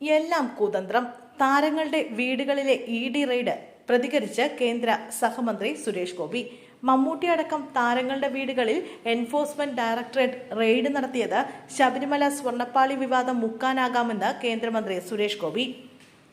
എല്ലാം കുതന്ത്രം. താരങ്ങളുടെ വീടുകളിലെ ഇ ഡി റെയ്ഡ് പ്രതികരിച്ച് കേന്ദ്ര സഹമന്ത്രി സുരേഷ് ഗോപി. മമ്മൂട്ടി അടക്കം താരങ്ങളുടെ വീടുകളിൽ എൻഫോഴ്സ്മെന്റ് ഡയറക്ടറേറ്റ് റെയ്ഡ് നടത്തിയത് ശബരിമല സ്വർണപ്പാളി വിവാദം മുക്കാനാകാമെന്ന് കേന്ദ്രമന്ത്രി സുരേഷ് ഗോപി.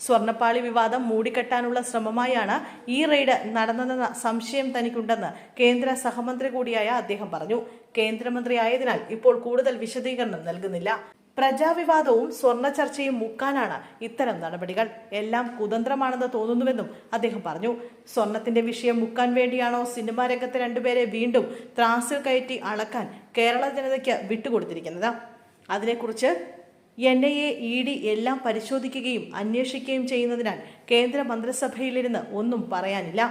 സ്വർണപ്പാളി വിവാദം മൂടിക്കെട്ടാനുള്ള ശ്രമമായാണ് ഈ റെയ്ഡ് നടന്നതെന്ന സംശയം തനിക്കുണ്ടെന്ന് കേന്ദ്ര സഹമന്ത്രി കൂടിയായ അദ്ദേഹം പറഞ്ഞു. കേന്ദ്രമന്ത്രിയായതിനാൽ ഇപ്പോൾ കൂടുതൽ വിശദീകരണം നൽകുന്നില്ല. പ്രജാവിവാദവും സ്വർണ ചർച്ചയും മുക്കാനാണ് ഇത്തരം നടപടികൾ. എല്ലാം കുതന്ത്രമാണെന്ന് തോന്നുന്നുവെന്നും അദ്ദേഹം പറഞ്ഞു. സ്വർണത്തിന്റെ വിഷയം മുക്കാൻ വേണ്ടിയാണോ സിനിമാ രംഗത്തെ രണ്ടുപേരെ വീണ്ടും ത്രാസിൽ കയറ്റി അളക്കാൻ കേരള ജനതയ്ക്ക് വിട്ടുകൊടുത്തിരിക്കുന്നത്? അതിനെക്കുറിച്ച് N I A E D എല്ലാം പരിശോധിക്കുകയും അന്വേഷിക്കുകയും ചെയ്യുന്നതിനാൽ കേന്ദ്ര മന്ത്രിസഭയിലിരുന്ന് ഒന്നും പറയാനില്ല.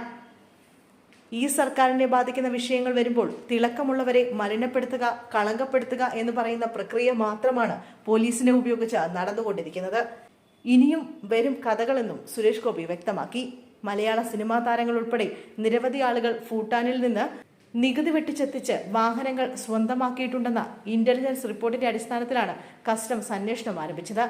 ഈ സർക്കാരിനെ ബാധിക്കുന്ന വിഷയങ്ങൾ വരുമ്പോൾ തിളക്കമുള്ളവരെ മലിനപ്പെടുത്തുക കളങ്കപ്പെടുത്തുക എന്ന് പറയുന്ന പ്രക്രിയ മാത്രമാണ് പോലീസിനെ ഉപയോഗിച്ച് നടന്നുകൊണ്ടിരിക്കുന്നത്. ഇനിയും വരും കഥകളെന്നും സുരേഷ് ഗോപി വ്യക്തമാക്കി. മലയാള സിനിമാ താരങ്ങൾ ഉൾപ്പെടെ നിരവധി ആളുകൾ ഭൂട്ടാനിൽ നിന്ന് നികുതി വെട്ടിച്ചെത്തിച്ച് വാഹനങ്ങൾ സ്വന്തമാക്കിയിട്ടുണ്ടെന്ന ഇന്റലിജൻസ് റിപ്പോർട്ടിന്റെ അടിസ്ഥാനത്തിലാണ് കസ്റ്റംസ് അന്വേഷണം ആരംഭിച്ചത്.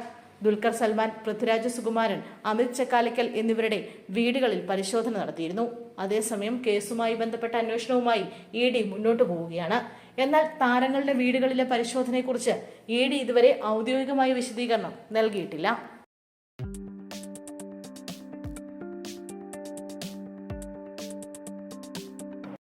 ദുൽഖർ സൽമാൻ പൃഥ്വിരാജ് സുകുമാരൻ അമിത് ചക്കാലിക്കൽ എന്നിവരുടെ വീടുകളിൽ പരിശോധന നടത്തിയിരുന്നു. അതേസമയം കേസുമായി ബന്ധപ്പെട്ട അന്വേഷണവുമായി ഇ ഡി മുന്നോട്ടു പോവുകയാണ്. എന്നാൽ താരങ്ങളുടെ വീടുകളിലെ പരിശോധനയെക്കുറിച്ച് ഇ ഡി ഇതുവരെ ഔദ്യോഗികമായ വിശദീകരണം നൽകിയിട്ടില്ല.